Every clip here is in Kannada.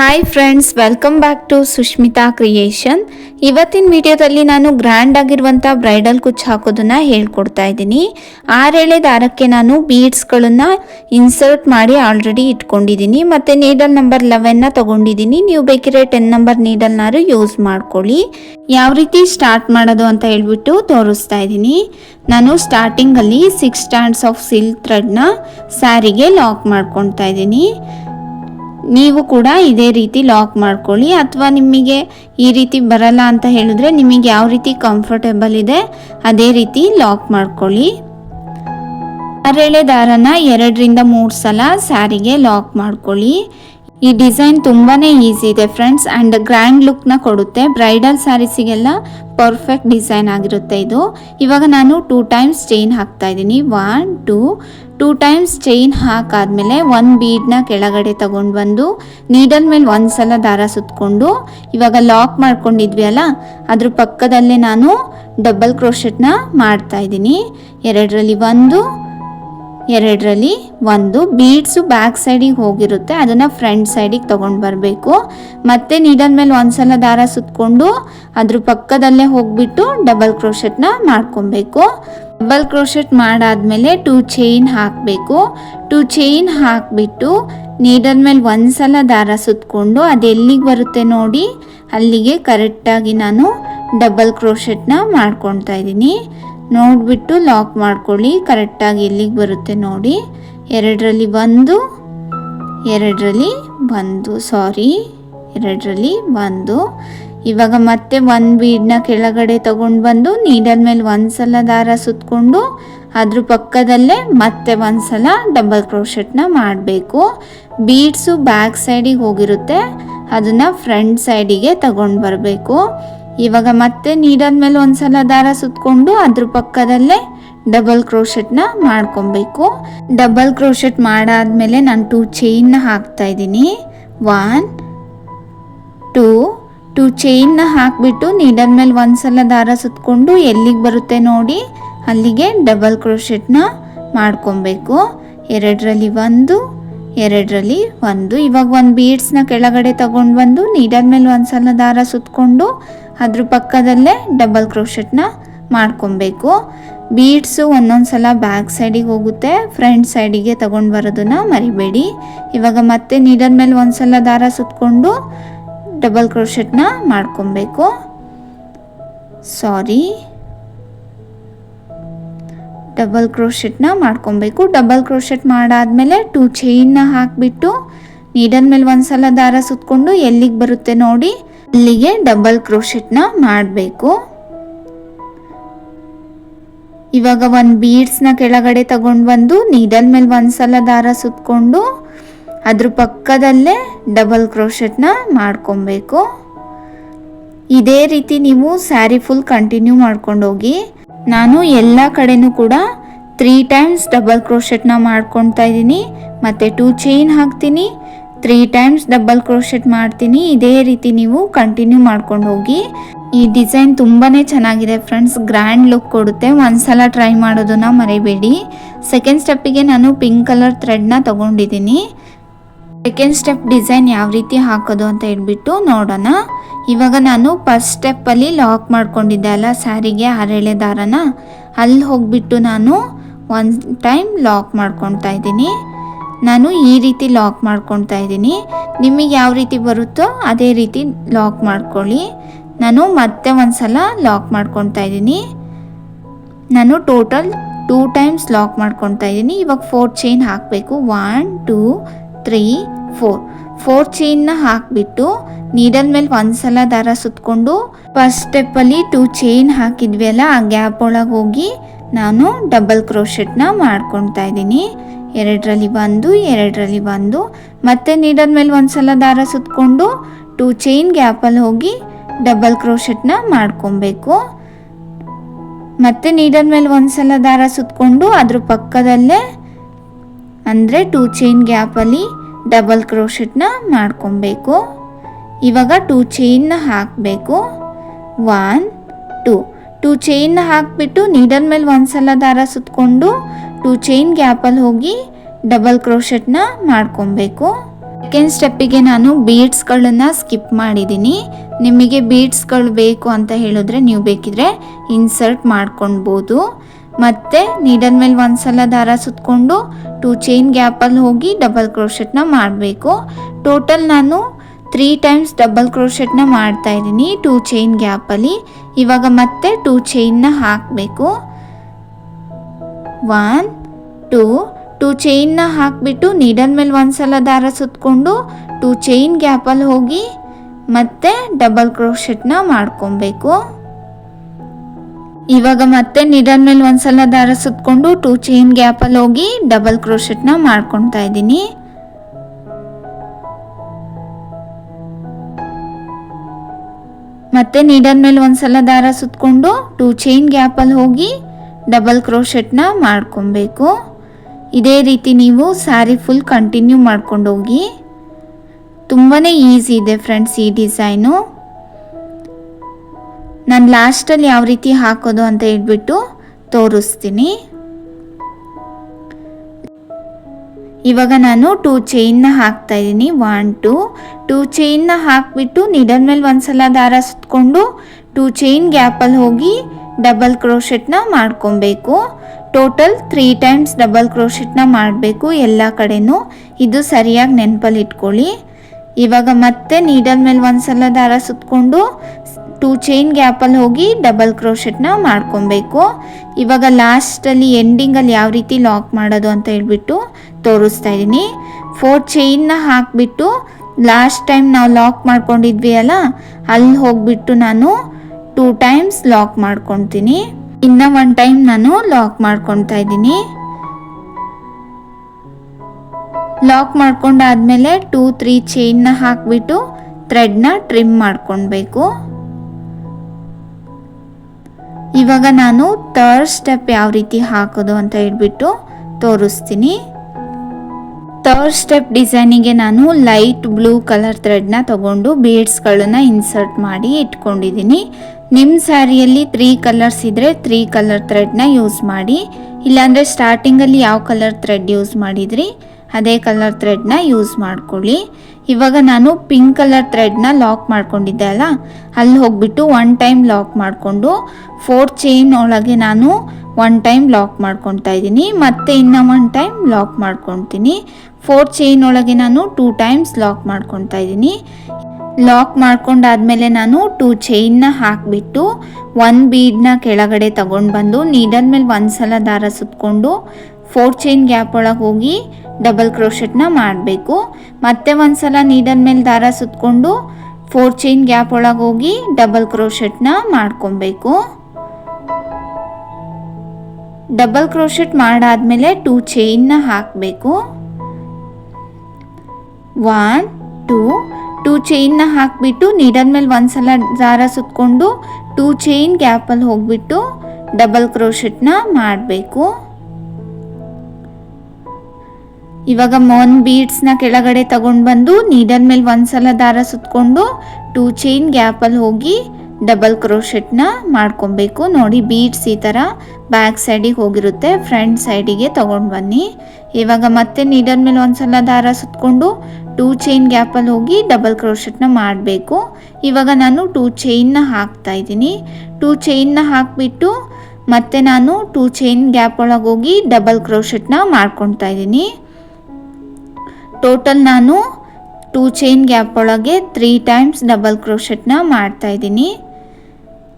Hi friends welcome back to Sushmita creation ಇವತ್ತಿನ ವಿಡಿಯೋದಲ್ಲಿ ನಾನು ಗ್ರ್ಯಾಂಡ್ ಆಗಿರುವಂಥ ಬ್ರೈಡಲ್ ಕುಚ್ಚು ಹಾಕೋದನ್ನು ಹೇಳ್ಕೊಡ್ತಾ ಇದ್ದೀನಿ. ಆರೇಳೆ ದಾರಕ್ಕೆ ನಾನು ಬೀಡ್ಸ್ಗಳನ್ನು ಇನ್ಸರ್ಟ್ ಮಾಡಿ ಆಲ್ರೆಡಿ ಇಟ್ಕೊಂಡಿದ್ದೀನಿ. ಮತ್ತು ನೀಡಲ್ ನಂಬರ್ ಲೆವೆನ್ನ ತಗೊಂಡಿದ್ದೀನಿ. ನೀವು ಬೇಕಿದ್ರೆ ಟೆನ್ ನಂಬರ್ ನೀಡಲ್ನಾರು ಯೂಸ್ ಮಾಡ್ಕೊಳ್ಳಿ. ಯಾವ ರೀತಿ ಸ್ಟಾರ್ಟ್ ಮಾಡೋದು ಅಂತ ಹೇಳ್ಬಿಟ್ಟು ತೋರಿಸ್ತಾ ಇದ್ದೀನಿ. ನಾನು ಸ್ಟಾರ್ಟಿಂಗಲ್ಲಿ ಸಿಕ್ಸ್ ಸ್ಟ್ಯಾಂಡ್ಸ್ ಆಫ್ ಸಿಲ್ಕ್ ಥ್ರೆಡ್ನ ಸ್ಯಾರಿಗೆ ಲಾಕ್ ಮಾಡ್ಕೊಳ್ತಾ ಇದ್ದೀನಿ. ನೀವು ಕೂಡ ಇದೇ ರೀತಿ ಲಾಕ್ ಮಾಡ್ಕೊಳ್ಳಿ ಅಥವಾ ನಿಮಗೆ ಈ ರೀತಿ ಬರಲ್ಲ ಅಂತ ಹೇಳಿದ್ರೆ ನಿಮಗೆ ಯಾವ ರೀತಿ ಕಂಫರ್ಟೇಬಲ್ ಇದೆ, ಅದೇ ರೀತಿ ಲಾಕ್ ಮಾಡ್ಕೊಳ್ಳಿ. ಅರೆಳೆ ದಾರನ ಎರಡರಿಂದ ಮೂರು ಸಲ ಸ್ಯಾರಿಗೆ ಲಾಕ್ ಮಾಡ್ಕೊಳ್ಳಿ. ಈ ಡಿಸೈನ್ ತುಂಬಾ ಈಸಿ ಇದೆ ಫ್ರೆಂಡ್ಸ್ ಆ್ಯಂಡ್ ಗ್ರ್ಯಾಂಡ್ ಲುಕ್ನ ಕೊಡುತ್ತೆ. ಬ್ರೈಡಲ್ ಸ್ಯಾರೀಸಿಗೆಲ್ಲ ಪರ್ಫೆಕ್ಟ್ ಡಿಸೈನ್ ಆಗಿರುತ್ತೆ ಇದು. ಇವಾಗ ನಾನು ಟೂ ಟೈಮ್ಸ್ ಚೈನ್ ಹಾಕ್ತಾ ಇದ್ದೀನಿ. One, two. Two times chain ಹಾಕಾದ್ಮೇಲೆ ಒಂದು ಬೀಡ್ನ ಕೆಳಗಡೆ ತಗೊಂಡು ಬಂದು, ನೀಡಲ್ ಮೇಲೆ ಒಂದು ಸಲ ದಾರ ಸುತ್ತಕೊಂಡು ಇವಾಗ ಲಾಕ್ ಮಾಡ್ಕೊಂಡಿದ್ವಿ ಅಲ್ಲ, ಅದ್ರ ಪಕ್ಕದಲ್ಲೇ ನಾನು ಡಬಲ್ ಕ್ರೋಶೆಟ್ನ ಮಾಡ್ತಾ ಇದ್ದೀನಿ. ಎರಡರಲ್ಲಿ ಒಂದು ಎರಡರಲ್ಲಿ ಒಂದು ಬೀಡ್ಸು ಬ್ಯಾಕ್ ಸೈಡಿಗೆ ಹೋಗಿರುತ್ತೆ, ಅದನ್ನು ಫ್ರಂಟ್ ಸೈಡಿಗೆ ತೊಗೊಂಡು ಬರಬೇಕು. ಮತ್ತೆ ನೀಡಲ್ ಮೇಲೆ ಒಂದ್ಸಲ ದಾರ ಸುತ್ತಕೊಂಡು ಅದ್ರ ಪಕ್ಕದಲ್ಲೇ ಹೋಗ್ಬಿಟ್ಟು ಡಬಲ್ ಕ್ರೋಶೆಟ್ನ ಮಾಡ್ಕೊಬೇಕು. ಡಬಲ್ ಕ್ರೋಶೆಟ್ ಮಾಡಾದ್ಮೇಲೆ ಟೂ ಚೈನ್ ಹಾಕಬೇಕು. ಟೂ ಚೈನ್ ಹಾಕಿಬಿಟ್ಟು ನೀಡಲ್ ಮೇಲೆ ಒಂದ್ಸಲ ದಾರ ಸುತ್ತಕೊಂಡು ಅದು ಎಲ್ಲಿಗೆ ಬರುತ್ತೆ ನೋಡಿ, ಅಲ್ಲಿಗೆ ಕರೆಕ್ಟಾಗಿ ನಾನು ಡಬಲ್ ಕ್ರೋಶೆಟ್ನ ಮಾಡ್ಕೊತಾ ಇದ್ದೀನಿ. ನೋಡಿಬಿಟ್ಟು ಲಾಕ್ ಮಾಡ್ಕೊಳ್ಳಿ. ಕರೆಕ್ಟಾಗಿ ಎಲ್ಲಿಗೆ ಬರುತ್ತೆ ನೋಡಿ. ಎರಡರಲ್ಲಿ ಬಂದು ಎರಡರಲ್ಲಿ ಬಂದು ಸಾರಿ, ಎರಡರಲ್ಲಿ ಬಂದು ಇವಾಗ ಮತ್ತೆ ಒಂದು ಬೀಡನ್ನ ಕೆಳಗಡೆ ತಗೊಂಡು ಬಂದು, ನೀಡಲ್ ಮೇಲೆ ಒಂದು ಸಲ ದಾರ ಸುತ್ತಕೊಂಡು ಅದ್ರ ಪಕ್ಕದಲ್ಲೇ ಮತ್ತೆ ಒಂದು ಸಲ ಡಬಲ್ ಕ್ರೋಶೆಟ್ನ ಮಾಡಬೇಕು. ಬೀಡ್ಸು ಬ್ಯಾಕ್ ಸೈಡಿಗೆ ಹೋಗಿರುತ್ತೆ. ಅದನ್ನು ಫ್ರಂಟ್ ಸೈಡಿಗೆ ತಗೊಂಡು ಬರಬೇಕು. ಇವಾಗ ಮತ್ತೆ ನೀಡಲ್ ಮೇಲೆ ಒಂದ್ಸಲ ದಾರ ಸುತ್ತಕೊಂಡು ಅದ್ರ ಪಕ್ಕದಲ್ಲೇ ಡಬಲ್ ಕ್ರೋಶೆಟ್ನ ಮಾಡ್ಕೊಬೇಕು. ಡಬಲ್ ಕ್ರೋಶೆಟ್ ಮಾಡಾದ್ಮೇಲೆ ನಾನು ಟೂ ಚೈನ್ನ ಹಾಕ್ತಾ ಇದ್ದೀನಿ. ಒನ್ ಟೂ ಟೂ ಚೈನ್ನ ಹಾಕಿಬಿಟ್ಟು ನೀಡಲ್ ಮೇಲೆ ಒಂದ್ಸಲ ದಾರ ಸುತ್ತಕೊಂಡು ಎಲ್ಲಿಗೆ ಬರುತ್ತೆ ನೋಡಿ, ಅಲ್ಲಿಗೆ ಡಬಲ್ ಕ್ರೋಶೆಟ್ನ ಮಾಡ್ಕೊಬೇಕು. ಎರಡರಲ್ಲಿ ಒಂದು ಎರಡರಲ್ಲಿ ಒಂದು. ಇವಾಗ ಒಂದು ಬೀಡ್ಸ್ನ ಕೆಳಗಡೆ ತಗೊಂಡು ಬಂದು ನೀಡಲ್ ಮೇಲೆ ಒಂದ್ಸಲ ದಾರ ಸುತ್ತಕೊಂಡು ಅದ್ರ ಪಕ್ಕದಲ್ಲೇ ಡಬಲ್ ಕ್ರೋಶೆಟ್ನ ಮಾಡ್ಕೊಬೇಕು. ಬೀಡ್ಸು ಒಂದೊಂದು ಸಲ ಬ್ಯಾಕ್ ಸೈಡಿಗೆ ಹೋಗುತ್ತೆ ಫ್ರಂಟ್ ಸೈಡಿಗೆ ತಗೊಂಡು ಬರೋದನ್ನ ಮರಿಬೇಡಿ. ಇವಾಗ ಮತ್ತೆ ನೀಡಲ್ ಮೇಲೆ ಒಂದು ಸಲ ದಾರ ಸುತ್ತಕೊಂಡು ಡಬಲ್ ಕ್ರೋಶೆಟ್ನ ಮಾಡ್ಕೊಬೇಕು. ಸಾರಿ ಡಬಲ್ ಕ್ರೋಶೆಟ್ನ ಮಾಡ್ಕೊಬೇಕು. ಡಬಲ್ ಕ್ರೋಶೆಟ್ ಮಾಡಾದ್ಮೇಲೆ ಟೂ ಚೈನ್ನ ಹಾಕಿಬಿಟ್ಟು ನೀಡಲ್ ಮೇಲೆ ಒಂದ್ಸಲ ದಾರ ಸುತ್ತಕೊಂಡು ಎಲ್ಲಿಗೆ ಬರುತ್ತೆ ನೋಡಿ. ಅಲ್ಲಿಗೆ ಡಬಲ್ ಕ್ರೋಶೆಟ್ನ ಮಾಡಬೇಕು. ಇವಾಗ ಒಂದು ಬೀಡ್ಸ್ನ ಕೆಳಗಡೆ ತಗೊಂಡು ಬಂದು ನೀಡಲ್ ಮೇಲೆ ಒಂದ್ಸಲ ದಾರ ಸುತ್ತಕೊಂಡು ಅದ್ರ ಪಕ್ಕದಲ್ಲೇ ಡಬಲ್ ಕ್ರೋಶೆಟ್ನ ಮಾಡ್ಕೊಬೇಕು. ಇದೇ ರೀತಿ ನೀವು ಸ್ಯಾರಿ ಫುಲ್ ಕಂಟಿನ್ಯೂ ಮಾಡ್ಕೊಂಡು ಹೋಗಿ, ನಾನು ಎಲ್ಲ ಕಡೆನೂ ಕೂಡ ತ್ರೀ ಟೈಮ್ಸ್ ಡಬಲ್ ಕ್ರೋಶೆಟ್ನ ಮಾಡ್ಕೊತಾ ಇದ್ದೀನಿ. ಮತ್ತು ಟೂ ಚೈನ್ ಹಾಕ್ತೀನಿ. ತ್ರೀ ಟೈಮ್ಸ್ ಡಬಲ್ ಕ್ರೋಶೆಟ್ ಮಾಡ್ತೀನಿ. ಇದೇ ರೀತಿ ನೀವು ಕಂಟಿನ್ಯೂ ಮಾಡ್ಕೊಂಡು ಹೋಗಿ. ಈ ಡಿಸೈನ್ ತುಂಬಾ ಚೆನ್ನಾಗಿದೆ ಫ್ರೆಂಡ್ಸ್ ಗ್ರ್ಯಾಂಡ್ ಲುಕ್ ಕೊಡುತ್ತೆ. ಒಂದ್ಸಲ ಟ್ರೈ ಮಾಡೋದನ್ನ ಮರಿಬೇಡಿ. ಸೆಕೆಂಡ್ ಸ್ಟೆಪ್ಪಿಗೆ ನಾನು ಪಿಂಕ್ ಕಲರ್ ಥ್ರೆಡ್ನ ತಗೊಂಡಿದ್ದೀನಿ. ಸೆಕೆಂಡ್ ಸ್ಟೆಪ್ ಡಿಸೈನ್ ಯಾವ ರೀತಿ ಹಾಕೋದು ಅಂತ ಹೇಳ್ಬಿಟ್ಟು ನೋಡೋಣ. ಇವಾಗ ನಾನು ಫಸ್ಟ್ ಸ್ಟೆಪ್ಪಲ್ಲಿ ಲಾಕ್ ಮಾಡ್ಕೊಂಡಿದ್ದೆ ಅಲ್ಲ ಸ್ಯಾರಿಗೆ, ಹರಳೆ ದಾರನ. ಅಲ್ಲಿ ಹೋಗ್ಬಿಟ್ಟು ನಾನು ಒನ್ ಟೈಮ್ ಲಾಕ್ ಮಾಡ್ಕೊತಾ ಇದ್ದೀನಿ. ನಾನು ಈ ರೀತಿ ಲಾಕ್ ಮಾಡ್ಕೊಳ್ತಾ ಇದ್ದೀನಿ. ನಿಮಗೆ ಯಾವ ರೀತಿ ಬರುತ್ತೋ ಅದೇ ರೀತಿ ಲಾಕ್ ಮಾಡ್ಕೊಳ್ಳಿ. ನಾನು ಮತ್ತೆ ಒಂದು ಸಲ ಲಾಕ್ ಮಾಡ್ಕೊಳ್ತಾ ಇದ್ದೀನಿ. ನಾನು ಟೋಟಲ್ ಟೂ ಟೈಮ್ಸ್ ಲಾಕ್ ಮಾಡ್ಕೊಳ್ತಾ ಇದ್ದೀನಿ. ಇವಾಗ ಫೋರ್ ಚೈನ್ ಹಾಕಬೇಕು. One, two, three, four. Four ಚೈನ್ನ ಹಾಕಿಬಿಟ್ಟು ನೀಡಲ್ ಮೇಲೆ ಒಂದು ಸಲ ದಾರ ಸುತ್ತಕೊಂಡು ಫಸ್ಟ್ ಸ್ಟೆಪ್ಪಲ್ಲಿ ಟೂ ಚೈನ್ ಹಾಕಿದ್ವಿ ಅಲ್ಲ, ಆ ಗ್ಯಾಪ್ ಒಳಗೆ ಹೋಗಿ ನಾನು ಡಬಲ್ ಕ್ರೋಶೆಟ್ನ ಮಾಡ್ಕೊಳ್ತಾ ಇದ್ದೀನಿ. ಎರಡರಲ್ಲಿ ಬಂದು ಎರಡರಲ್ಲಿ ಬಂದು, ಮತ್ತೆ ನೀಡಲ್ ಮೇಲೆ ಒಂದು ಸಲ ದಾರ ಸುತ್ತಕೊಂಡು ಟೂ ಚೈನ್ ಗ್ಯಾಪಲ್ಲಿ ಹೋಗಿ ಡಬಲ್ ಕ್ರೋಶೆಟ್ನ ಮಾಡ್ಕೊಬೇಕು. ಮತ್ತೆ ನೀಡಲ್ ಮೇಲೆ ಒಂದು ಸಲ ದಾರ ಸುತ್ತಕೊಂಡು ಅದ್ರ ಪಕ್ಕದಲ್ಲೇ ಅಂದರೆ ಟೂ ಚೈನ್ ಗ್ಯಾಪಲ್ಲಿ ಡಬಲ್ ಕ್ರೋಶೆಟ್ನ ಮಾಡ್ಕೊಬೇಕು. ಇವಾಗ ಟೂ ಚೈನ್ನ ಹಾಕಬೇಕು. ಒನ್ ಟೂ ಟೂ ಚೈನ್ನ ಹಾಕಿಬಿಟ್ಟು ನೀಡಲ್ ಮೇಲೆ ಒಂದು ಸಲ ದಾರ ಸುತ್ತಕೊಂಡು ಟೂ ಚೈನ್ ಗ್ಯಾಪಲ್ಲಿ ಹೋಗಿ ಡಬಲ್ ಕ್ರೋಶೆಟ್ನ ಮಾಡ್ಕೊಬೇಕು. ಸೆಕೆಂಡ್ ಸ್ಟೆಪ್ಪಿಗೆ ನಾನು ಬೀಡ್ಸ್ಗಳನ್ನು ಸ್ಕಿಪ್ ಮಾಡಿದ್ದೀನಿ. ನಿಮಗೆ ಬೀಡ್ಸ್ಗಳು ಬೇಕು ಅಂತ ಹೇಳಿದ್ರೆ ನೀವು ಬೇಕಿದ್ರೆ ಇನ್ಸರ್ಟ್ ಮಾಡ್ಕೊಳ್ಬೋದು. ಮತ್ತು ನೀಡಲ್ ಮೇಲೆ ಒಂದ್ಸಲ ದಾರ ಸುತ್ತಕೊಂಡು ಟೂ ಚೈನ್ ಗ್ಯಾಪಲ್ಲಿ ಹೋಗಿ ಡಬಲ್ ಕ್ರೋಶೆಟ್ನ ಮಾಡಬೇಕು. ಟೋಟಲ್ ನಾನು ತ್ರೀ ಟೈಮ್ಸ್ ಡಬಲ್ ಕ್ರೋಶೆಟ್ನ ಮಾಡ್ತಾ ಇದ್ದೀನಿ ಟೂ ಚೈನ್ ಗ್ಯಾಪಲ್ಲಿ. ಇವಾಗ ಮತ್ತೆ ಟೂ ಚೈನ್ನ ಹಾಕಬೇಕು. ಒನ್ ಟೂ ಟೂ ಚೈನ್ನ ಹಾಕಿಬಿಟ್ಟು ನೀಡಲ್ ಮೇಲೆ ಒಂದ್ಸಲ ದಾರ ಸುತ್ತಕೊಂಡು ಟೂ ಚೈನ್ ಗ್ಯಾಪಲ್ಲಿ ಹೋಗಿ ಮತ್ತೆ ಡಬಲ್ ಕ್ರೋಶೆಟ್ನ ಮಾಡ್ಕೊಬೇಕು. ಇವಾಗ ಮತ್ತೆ ನೀಡಲ್ ಮೇಲೆ ಒಂದ್ಸಲ ದಾರ ಸುತ್ತಕೊಂಡು ಟೂ ಚೈನ್ ಗ್ಯಾಪಲ್ಲಿ ಹೋಗಿ ಡಬಲ್ ಕ್ರೋಶೆಟ್ನ ಮಾಡ್ಕೊತಾ ಇದ್ದೀನಿ. ಮತ್ತೆ ನೀಡಲ್ ಮೇಲೆ ಒಂದ್ಸಲ ದಾರ ಸುತ್ತಕೊಂಡು ಟೂ ಚೈನ್ ಗ್ಯಾಪಲ್ಲಿ ಹೋಗಿ ಡಬಲ್ ಕ್ರೋಶೆಟ್ನ ಮಾಡ್ಕೊಬೇಕು. ಇದೇ ರೀತಿ ನೀವು ಸ್ಯಾರಿ ಫುಲ್ ಕಂಟಿನ್ಯೂ ಮಾಡ್ಕೊಂಡೋಗಿ ತುಂಬಾ ಈಸಿ ಇದೆ ಫ್ರೆಂಡ್ಸ್ ಈ ಡಿಸೈನು. ನಾನು ಲಾಸ್ಟಲ್ಲಿ ಯಾವ ರೀತಿ ಹಾಕೋದು ಅಂತ ಹೇಳ್ಬಿಟ್ಟು ತೋರಿಸ್ತೀನಿ. ಇವಾಗ ನಾನು ಟೂ ಚೈನ್ನ ಹಾಕ್ತಾ ಇದ್ದೀನಿ. One, to. ಟೂ ಚೈನ್ನ ಹಾಕಿಬಿಟ್ಟು ನಿಡಲ್ ಮೇಲೆ ಒಂದು ಸಲ ದಾರ ಸುತ್ತಕೊಂಡು ಟೂ ಚೈನ್ ಗ್ಯಾಪಲ್ಲಿ ಹೋಗಿ ಡಬಲ್ ಕ್ರೋಶೆಟ್ನ ಮಾಡ್ಕೊಬೇಕು. ಟೋಟಲ್ ತ್ರೀ ಟೈಮ್ಸ್ ಡಬಲ್ ಕ್ರೋಶೆಟ್ನ ಮಾಡಬೇಕು ಎಲ್ಲ ಕಡೆನೂ. ಇದು ಸರಿಯಾಗಿ ನೆನಪಲ್ಲಿ ಇಟ್ಕೊಳ್ಳಿ. ಇವಾಗ ಮತ್ತೆ ನೀಡಲ್ ಮೇಲೆ ಒಂದ್ಸಲ ದಾರ ಸುತ್ತಕೊಂಡು ಟೂ ಚೈನ್ ಗ್ಯಾಪಲ್ಲಿ ಹೋಗಿ ಡಬಲ್ ಕ್ರೋಶೆಟ್ನ ಮಾಡ್ಕೊಬೇಕು. ಇವಾಗ ಲಾಸ್ಟಲ್ಲಿ ಎಂಡಿಂಗಲ್ಲಿ ಯಾವ ರೀತಿ ಲಾಕ್ ಮಾಡೋದು ಅಂತ ಹೇಳ್ಬಿಟ್ಟು ತೋರಿಸ್ತಾ ಇದ್ದೀನಿ. ಫೋರ್ ಚೈನ್ನ ಹಾಕಿಬಿಟ್ಟು ಲಾಸ್ಟ್ ಟೈಮ್ ನಾವು ಲಾಕ್ ಮಾಡ್ಕೊಂಡಿದ್ವಿ ಅಲ್ಲ, ಅಲ್ಲಿ ಹೋಗ್ಬಿಟ್ಟು ನಾನು ಟೂ ಟೈಮ್ಸ್ ಲಾಕ್ ಮಾಡ್ಕೊತೀನಿ. ಇನ್ನ ಒನ್ ಟೈಮ್ ನಾನು ಲಾಕ್ ಮಾಡ್ಕೊತಾ ಇದ್ದೀನಿ. ಲಾಕ್ ಮಾಡ್ಕೊಂಡಾದ್ಮೇಲೆ ಟೂ ತ್ರೀ ಚೈನ್ನ ಹಾಕಿಬಿಟ್ಟು ಥ್ರೆಡ್ನ ಟ್ರಿಮ್ ಮಾಡ್ಕೊಳ್ಬೇಕು ಇವಾಗ ನಾನು ಥರ್ಡ್ ಸ್ಟೆಪ್ ಯಾವ ರೀತಿ ಹಾಕೋದು ಅಂತ ಹೇಳ್ಬಿಟ್ಟು ತೋರಿಸ್ತೀನಿ. ಥರ್ಡ್ ಸ್ಟೆಪ್ ಡಿಸೈನಿಗೆ ನಾನು ಲೈಟ್ ಬ್ಲೂ ಕಲರ್ ಥ್ರೆಡ್ನ ತಗೊಂಡು ಬೀಡ್ಸ್ಗಳನ್ನ ಇನ್ಸರ್ಟ್ ಮಾಡಿ ಇಟ್ಕೊಂಡಿದ್ದೀನಿ. ನಿಮ್ಮ ಸ್ಯಾರಿಯಲ್ಲಿ ತ್ರೀ ಕಲರ್ಸ್ ಇದ್ದರೆ ತ್ರೀ ಕಲರ್ ಥ್ರೆಡ್ನ ಯೂಸ್ ಮಾಡಿ. ಇಲ್ಲಾಂದರೆ ಸ್ಟಾರ್ಟಿಂಗಲ್ಲಿ ಯಾವ ಕಲರ್ ಥ್ರೆಡ್ ಯೂಸ್ ಮಾಡಿದ್ರಿ, ಅದೇ ಕಲರ್ ಥ್ರೆಡ್ನ ಯೂಸ್ ಮಾಡ್ಕೊಳ್ಳಿ. ಇವಾಗ ನಾನು ಪಿಂಕ್ ಕಲರ್ ಥ್ರೆಡ್ನ ಲಾಕ್ ಮಾಡ್ಕೊಂಡಿದ್ದೆ ಅಲ್ಲ, ಅಲ್ಲಿ ಹೋಗ್ಬಿಟ್ಟು ಒನ್ ಟೈಮ್ ಲಾಕ್ ಮಾಡಿಕೊಂಡು ಫೋರ್ ಚೈನ್ ಒಳಗೆ ನಾನು ಒನ್ ಟೈಮ್ ಲಾಕ್ ಮಾಡ್ಕೊತಾ ಇದ್ದೀನಿ. ಮತ್ತೆ ಇನ್ನೂ ಒನ್ ಟೈಮ್ ಲಾಕ್ ಮಾಡ್ಕೊತೀನಿ ಫೋರ್ ಚೈನ್ ಒಳಗೆ ನಾನು ಟೂ ಟೈಮ್ಸ್ ಲಾಕ್ ಮಾಡ್ಕೊತಾ ಇದ್ದೀನಿ. ಲಾಕ್ ಮಾಡ್ಕೊಂಡಾದ್ಮೇಲೆ ನಾನು ಟೂ ಚೈನ್ನ ಹಾಕಿಬಿಟ್ಟು ಒನ್ ಬೀಡ್ನ ಕೆಳಗಡೆ ತಗೊಂಡು ಬಂದು ನೀಡಲ್ ಮೇಲೆ ಒಂದು ಸಲ ದಾರ ಸುತ್ತಕೊಂಡು ಫೋರ್ ಚೈನ್ ಗ್ಯಾಪ್ ಒಳಗೆ ಹೋಗಿ ಡಬಲ್ ಕ್ರೋಶೆಟ್ನ ಮಾಡಬೇಕು. ಮತ್ತೆ ಒಂದು ಸಲ ನೀಡಲ್ ಮೇಲೆ ದಾರ ಸುತ್ತಕೊಂಡು ಫೋರ್ ಚೈನ್ ಗ್ಯಾಪ್ ಒಳಗೆ ಹೋಗಿ ಡಬಲ್ ಕ್ರೋಶೆಟ್ನ ಮಾಡ್ಕೊಬೇಕು. ಡಬಲ್ ಕ್ರೋಶೆಟ್ ಮಾಡಾದ್ಮೇಲೆ ಟೂ ಚೈನ್ನ ಹಾಕಬೇಕು. ಒನ್ ಟೂ ಟೂ ಚೈನ್ನ ಹಾಕಿಬಿಟ್ಟು ನೀಡಲ್ ಮೇಲೆ ಒಂದು ಸಲ ದಾರ ಸುತ್ಕೊಂಡು ಟೂ ಚೈನ್ ಗ್ಯಾಪಲ್ಲಿ ಹೋಗ್ಬಿಟ್ಟು ಡಬಲ್ ಕ್ರೋಶೆಟ್ನ ಮಾಡಬೇಕು. ಇವಾಗ ಮೊನ್ ಬೀಡ್ಸ್ನ ಕೆಳಗಡೆ ತಗೊಂಡು ಬಂದು ನೀಡಲ್ ಮೇಲೆ ಒಂದು ಸಲ ದಾರ ಸುತ್ಕೊಂಡು ಟೂ ಚೈನ್ ಗ್ಯಾಪಲ್ಲಿ ಹೋಗಿ ಡಬಲ್ ಕ್ರೋಶೆಟ್ನ ಮಾಡ್ಕೊಬೇಕು. ನೋಡಿ, ಬೀಡ್ಸ್ ಈ ಥರ ಬ್ಯಾಕ್ ಸೈಡಿಗೆ ಹೋಗಿರುತ್ತೆ. ಫ್ರಂಟ್ ಸೈಡಿಗೆ ತೊಗೊಂಡು ಬನ್ನಿ. ಇವಾಗ ಮತ್ತೆ ನೀಡಲ್ ಮೇಲೆ ಒಂದು ಸಲ ದಾರ ಸುತ್ತಕೊಂಡು ಟೂ ಚೈನ್ ಗ್ಯಾಪಲ್ಲಿ ಹೋಗಿ ಡಬಲ್ ಕ್ರೋಶೆಟ್ನ ಮಾಡಬೇಕು. ಇವಾಗ ನಾನು ಟೂ ಚೈನ್ನ ಹಾಕ್ತಾ ಇದ್ದೀನಿ. ಟೂ ಚೈನ್ನ ಹಾಕಿಬಿಟ್ಟು ಮತ್ತೆ ನಾನು ಟೂ ಚೈನ್ ಗ್ಯಾಪ್ ಒಳಗೆ ಹೋಗಿ ಡಬಲ್ ಕ್ರೋಶೆಟ್ನ ಮಾಡ್ಕೊತಾ ಇದ್ದೀನಿ. ಟೋಟಲ್ ನಾನು ಟೂ ಚೈನ್ ಗ್ಯಾಪ್ ಒಳಗೆ ತ್ರೀ ಟೈಮ್ಸ್ ಡಬಲ್ ಕ್ರೋಶೆಟ್ನ ಮಾಡ್ತಾ ಇದ್ದೀನಿ.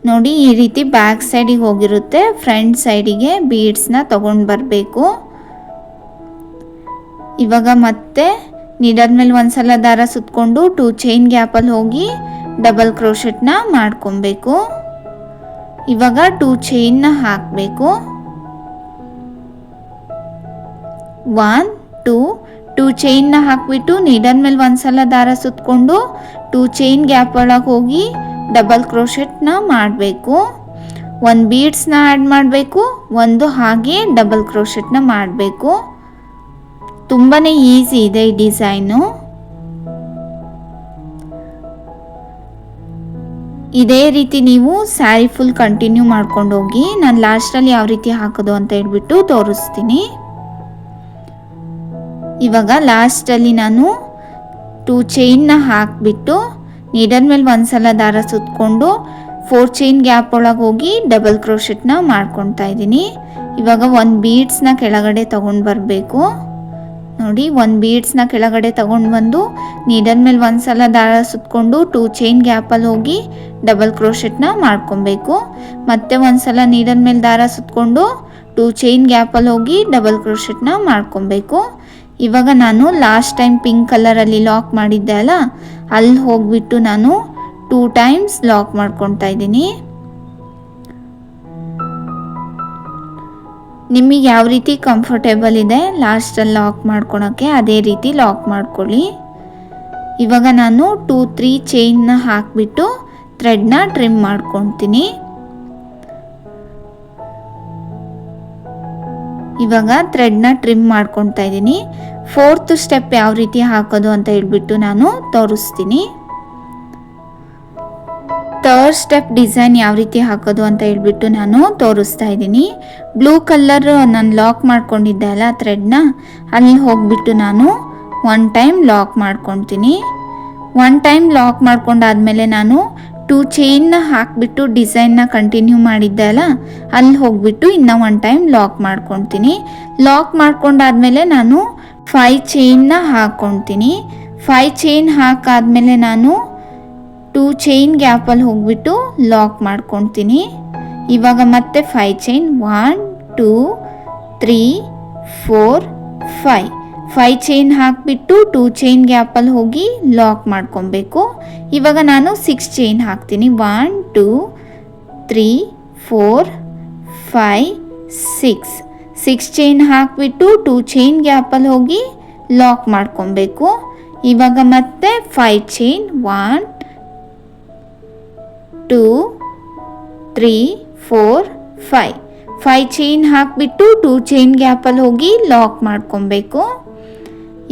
ನೋಡಿ, ಈ ರೀತಿ ಬ್ಯಾಕ್ ಸೈಡಿಗೆ ಹೋಗಿರುತ್ತೆ. ಫ್ರಂಟ್ ಸೈಡಿಗೆ ಬೀಡ್ಸ್ನ ತೊಗೊಂಡು ಬರಬೇಕು. ಇವಾಗ ಮತ್ತೆ ನೀಡಾದ್ಮೇಲೆ ಒಂದು ಸಲ ದಾರ ಸುತ್ತಕೊಂಡು ಟೂ ಚೈನ್ ಗ್ಯಾಪಲ್ಲಿ ಹೋಗಿ ಡಬಲ್ ಕ್ರೋಶೆಟ್ನ ಮಾಡ್ಕೊಬೇಕು. ಇವಾಗ ಟೂ ಚೈನ್ನ ಹಾಕಬೇಕು. ಒನ್ ಟೂ ಟೂ ಚೈನ್ನ ಹಾಕಿಬಿಟ್ಟು ನೀಡಲ್ ಮೇಲೆ ಒಂದ್ಸಲ ದಾರ ಸುತ್ತಕೊಂಡು ಟೂ ಚೈನ್ ಗ್ಯಾಪ್ ಒಳಗೆ ಹೋಗಿ ಡಬಲ್ ಕ್ರೋಶೆಟ್ನ ಮಾಡಬೇಕು. ಒಂದು ಬೀಡ್ಸ್ನ ಆ್ಯಡ್ ಮಾಡಬೇಕು, ಒಂದು ಹಾಗೆ ಡಬಲ್ ಕ್ರೋಶೆಟ್ನ ಮಾಡಬೇಕು. ತುಂಬಾ ಈಸಿ ಇದೆ ಈ ಡಿಸೈನು ಇದೇ ರೀತಿ ನೀವು ಸ್ಯಾರಿ ಫುಲ್ ಕಂಟಿನ್ಯೂ ಮಾಡ್ಕೊಂಡು ಹೋಗಿ, ನಾನು ಲಾಸ್ಟಲ್ಲಿ ಯಾವ ರೀತಿ ಹಾಕೋದು ಅಂತ ಹೇಳ್ಬಿಟ್ಟು ತೋರಿಸ್ತೀನಿ. ಇವಾಗ ಲಾಸ್ಟಲ್ಲಿ ನಾನು ಟೂ ಚೈನ್ನ ಹಾಕಿಬಿಟ್ಟು ನೀಡಲ್ ಮೇಲೆ ಒಂದ್ಸಲ ದಾರ ಸುತ್ತಕೊಂಡು ಫೋರ್ ಚೈನ್ ಗ್ಯಾಪ್ ಒಳಗೆ ಹೋಗಿ ಡಬಲ್ ಕ್ರೋಶೆಟ್ನ ಮಾಡ್ಕೊತಾ ಇದ್ದೀನಿ. ಇವಾಗ ಒಂದು ಬೀಡ್ಸ್ನ ಕೆಳಗಡೆ ತಗೊಂಡು ಬರಬೇಕು. ನೋಡಿ, ಒಂದು ಬೀಡ್ಸ್ನ ಕೆಳಗಡೆ ತಗೊಂಡು ಬಂದು ನೀಡಲ್ ಮೇಲೆ ಒಂದು ಸಲ ದಾರ ಸುತ್ತಕೊಂಡು ಟೂ ಚೈನ್ ಗ್ಯಾಪಲ್ಲಿ ಹೋಗಿ ಡಬಲ್ ಕ್ರೋಶೆಟ್ನ ಮಾಡ್ಕೊಬೇಕು ಮತ್ತೆ ಒಂದು ಸಲ ನೀಡಲ್ ಮೇಲೆ ದಾರ ಸುತ್ತಕೊಂಡು ಟೂ ಚೈನ್ ಗ್ಯಾಪಲ್ಲಿ ಹೋಗಿ ಡಬಲ್ ಕ್ರೋಶೆಟ್ನ ಮಾಡ್ಕೊಬೇಕು ಇವಾಗ ನಾನು ಲಾಸ್ಟ್ ಟೈಮ್ ಪಿಂಕ್ ಕಲರಲ್ಲಿ ಲಾಕ್ ಮಾಡಿದ್ದೆ ಅಲ್ಲ ಅಲ್ಲಿ ಹೋಗ್ಬಿಟ್ಟು ನಾನು ಟೂ ಟೈಮ್ಸ್ ಲಾಕ್ ಮಾಡ್ಕೊತಾ ಇದ್ದೀನಿ. ನಿಮಗೆ ಯಾವ ರೀತಿ ಕಂಫರ್ಟೇಬಲ್ ಇದೆ ಲಾಸ್ಟಲ್ಲಿ ಲಾಕ್ ಮಾಡ್ಕೊಳಕ್ಕೆ, ಅದೇ ರೀತಿ ಲಾಕ್ ಮಾಡ್ಕೊಳ್ಳಿ. ಇವಾಗ ನಾನು ಟೂ ತ್ರೀ ಚೈನ್ನ ಹಾಕಿಬಿಟ್ಟು ಥ್ರೆಡ್ನ ಟ್ರಿಮ್ ಮಾಡ್ಕೊತೀನಿ. ಇವಾಗ ಥ್ರೆಡ್ನ ಟ್ರಿಮ್ ಮಾಡ್ಕೊತಾ ಇದ್ದೀನಿ. ಫೋರ್ತ್ ಸ್ಟೆಪ್ ಯಾವ ರೀತಿ ಹಾಕೋದು ಅಂತ ಹೇಳ್ಬಿಟ್ಟು ನಾನು ತೋರಿಸ್ತೀನಿ. ಥರ್ಡ್ ಸ್ಟೆಪ್ ಡಿಸೈನ್ ಯಾವ ರೀತಿ ಹಾಕೋದು ಅಂತ ಹೇಳ್ಬಿಟ್ಟು ನಾನು ತೋರಿಸ್ತಾ ಇದ್ದೀನಿ. ಬ್ಲೂ ಕಲರ್ ನಾನು ಲಾಕ್ ಮಾಡ್ಕೊಂಡಿದ್ದೆ ಅಲ್ಲ ಥ್ರೆಡ್ನ ಅಲ್ಲಿ ಹೋಗ್ಬಿಟ್ಟು ನಾನು ಒನ್ ಟೈಮ್ ಲಾಕ್ ಮಾಡ್ಕೊತೀನಿ ಒನ್ ಟೈಮ್ ಲಾಕ್ ಮಾಡ್ಕೊಂಡಾದ್ಮೇಲೆ ನಾನು ಟೂ ಚೈನ್ನ ಹಾಕಿಬಿಟ್ಟು ಡಿಸೈನ್ನ ಕಂಟಿನ್ಯೂ ಮಾಡಿದ್ದೆ ಅಲ್ಲ, ಅಲ್ಲಿ ಹೋಗ್ಬಿಟ್ಟು ಇನ್ನೂ ಒನ್ ಟೈಮ್ ಲಾಕ್ ಮಾಡ್ಕೊತೀನಿ ಲಾಕ್ ಮಾಡ್ಕೊಂಡಾದ್ಮೇಲೆ ನಾನು ಫೈ ಚೈನ್ನ ಹಾಕ್ಕೊತೀನಿ ಫೈ ಚೈನ್ ಹಾಕಾದಮೇಲೆ ನಾನು ಟೂ ಚೈನ್ ಗ್ಯಾಪಲ್ಲಿ ಹೋಗ್ಬಿಟ್ಟು ಲಾಕ್ ಮಾಡ್ಕೊತೀನಿ ಇವಾಗ ಮತ್ತೆ five chain one two three four five five chain ಹಾಕಿಬಿಟ್ಟು ಟೂ ಚೈನ್ ಗ್ಯಾಪಲ್ಲಿ ಹೋಗಿ ಲಾಕ್ ಮಾಡ್ಕೊಬೇಕು ಇವಾಗ ನಾನು ಸಿಕ್ಸ್ ಚೈನ್ ಹಾಕ್ತೀನಿ. One two three four five six six chain ಹಾಕಿಬಿಟ್ಟು ಟೂ ಚೈನ್ ಗ್ಯಾಪಲ್ಲಿ ಹೋಗಿ ಲಾಕ್ ಮಾಡ್ಕೊಬೇಕು. ಇವಾಗ ಮತ್ತೆ five chain one two three four five five chain ಹಾಕಿಬಿಟ್ಟು ಟೂ ಚೈನ್ ಗ್ಯಾಪಲ್ಲಿ ಹೋಗಿ ಲಾಕ್ ಮಾಡ್ಕೊಬೇಕು.